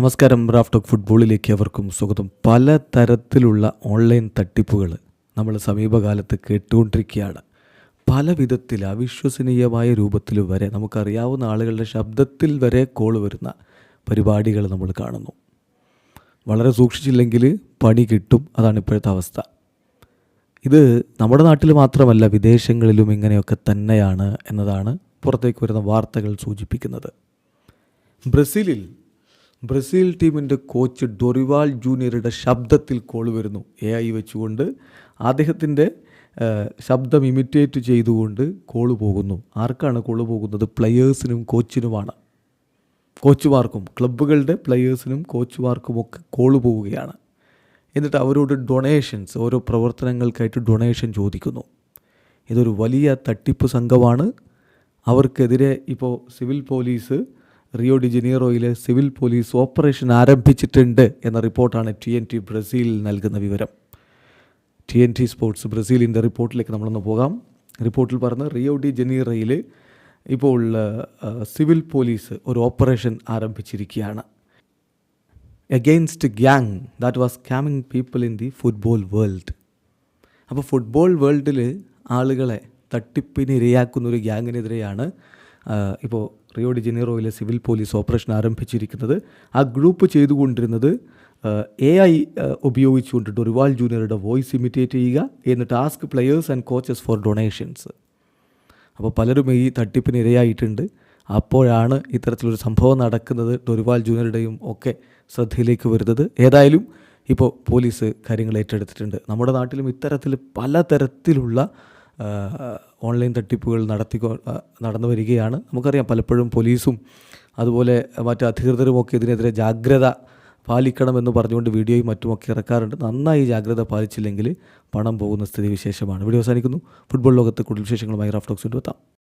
നമസ്കാരം Raf talk ഫുട്ബോളിലേക്ക് അവർക്കും സ്വാഗതം. പല തരത്തിലുള്ള ഓൺലൈൻ തട്ടിപ്പുകൾ നമ്മൾ സമീപകാലത്ത് കേട്ടുകൊണ്ടിരിക്കുകയാണ്. പല വിധത്തിൽ അവിശ്വസനീയമായ രൂപത്തിൽ വരെ നമുക്കറിയാവുന്ന ആളുകളുടെ ശബ്ദത്തിൽ വരെ കോൾ വരുന്ന പരിപാടികൾ നമ്മൾ കാണുന്നു. വളരെ സൂക്ഷിച്ചില്ലെങ്കിൽ പണി കിട്ടും അതാണ് ഇപ്പോഴത്തെ അവസ്ഥ. ഇത് നമ്മുടെ നാട്ടിൽ മാത്രമല്ല വിദേശങ്ങളിലും ഇങ്ങനെയൊക്കെ തന്നെയാണ് എന്നതാണ് പുറത്തേക്ക് വരുന്ന വാർത്തകൾ സൂചിപ്പിക്കുന്നത്. ബ്രസീലിൽ ബ്രസീൽ ടീമിന്റെ കോച്ച് ഡൊറിവാൾ ജൂനിയറുടെ ശബ്ദത്തിൽ കോൾ വരുന്നു. എ ഐ വെച്ചുകൊണ്ട് അദ്ദേഹത്തിന്റെ ശബ്ദം ഇമിറ്റേറ്റ് ചെയ്തുകൊണ്ട് കോൾ പോകുന്നു. ആർക്കാണ് കോൾ പോകുന്നത്? പ്ലെയേഴ്സിനും കോച്ചിനുമാണ്. കോച്ചുമാർക്കും ക്ലബ്ബുകളുടെ പ്ലെയേഴ്സിനും കോച്ചുമാർക്കും ഒക്കെ കോൾ പോവുകയാണ്. എന്നിട്ട് അവരോട് ഡൊണേഷൻസ് ഓരോ പ്രവർത്തനങ്ങൾക്കായിട്ട് ഡൊണേഷൻ ചോദിക്കുന്നു. ഇതൊരു വലിയ തട്ടിപ്പ് സംഘമാണ്. അവർക്കെതിരെ ഇപ്പോൾ സിവിൽ പോലീസ് റിയോ ഡി ജനീറോയിലെ സിവിൽ പോലീസ് ഓപ്പറേഷൻ ആരംഭിച്ചിട്ടുണ്ട് എന്ന റിപ്പോർട്ടാണ് ടി എൻ ടി ബ്രസീൽ നൽകുന്ന വിവരം. ടി എൻ ടി സ്പോർട്സ് ബ്രസീലിന്റെ റിപ്പോർട്ടിലേക്ക് നമ്മളൊന്ന് പോകാം. റിപ്പോർട്ടിൽ പറഞ്ഞ് റിയോ ഡി ജനീറയിൽ ഇപ്പോൾ സിവിൽ പോലീസ് ഒരു ഓപ്പറേഷൻ ആരംഭിച്ചിരിക്കുകയാണ്. Against gang that was scamming people in the football world അപ്പോൾ ഫുട്ബോൾ വേൾഡിൽ ആളുകളെ തട്ടിപ്പിന് ഇരയാക്കുന്ന ഒരു ഗ്യാങ്ങിനെതിരെയാണ് ഇപ്പോൾ റിയോ ഡി ജനീറോയിലെ സിവിൽ പോലീസ് ഓപ്പറേഷൻ ആരംഭിച്ചിരിക്കുന്നത് ആ ഗ്രൂപ്പ് ചെയ്തുകൊണ്ടിരുന്നത് എ ഐ ഉപയോഗിച്ചുകൊണ്ട് ഡൊറിവാൾ ജൂനിയറുടെ വോയിസ് ഇമിറ്റേറ്റ് ചെയ്യുക എന്നിട്ട് ask players and coaches for donations. അപ്പോൾ പലരും ഈ തട്ടിപ്പിന് ഇരയായിട്ടുണ്ട്. അപ്പോഴാണ് ഇത്തരത്തിലൊരു സംഭവം നടക്കുന്നത്. ഡൊറിവാൾ ജൂനിയറുടെയും ഒക്കെ ശ്രദ്ധയിലേക്ക് വരുന്നത്. ഏതായാലും ഇപ്പോൾ പോലീസ് കാര്യങ്ങൾ ഏറ്റെടുത്തിട്ടുണ്ട്. നമ്മുടെ നാട്ടിലും ഇത്തരത്തിൽ പലതരത്തിലുള്ള ഓൺലൈൻ തട്ടിപ്പുകൾ നടത്തി നടന്നു വരികയാണ്. നമുക്കറിയാം പലപ്പോഴും പോലീസും അതുപോലെ മറ്റ് അധികൃതരും ഒക്കെ ഇതിനെതിരെ ജാഗ്രത പാലിക്കണമെന്ന് പറഞ്ഞുകൊണ്ട് വീഡിയോയും മറ്റുമൊക്കെ ഇറക്കാറുണ്ട്. നന്നായി ജാഗ്രത പാലിച്ചില്ലെങ്കിൽ പണം പോകുന്ന സ്ഥിതി വിശേഷമാണ് വീഡിയോ അവസാനിക്കുന്നു. ഫുട്ബോൾ ലോകത്ത് കൂടുതൽ വിശേഷങ്ങളുമായി റാഫ്റ്റോക്സ് കൊണ്ടുവെത്താം.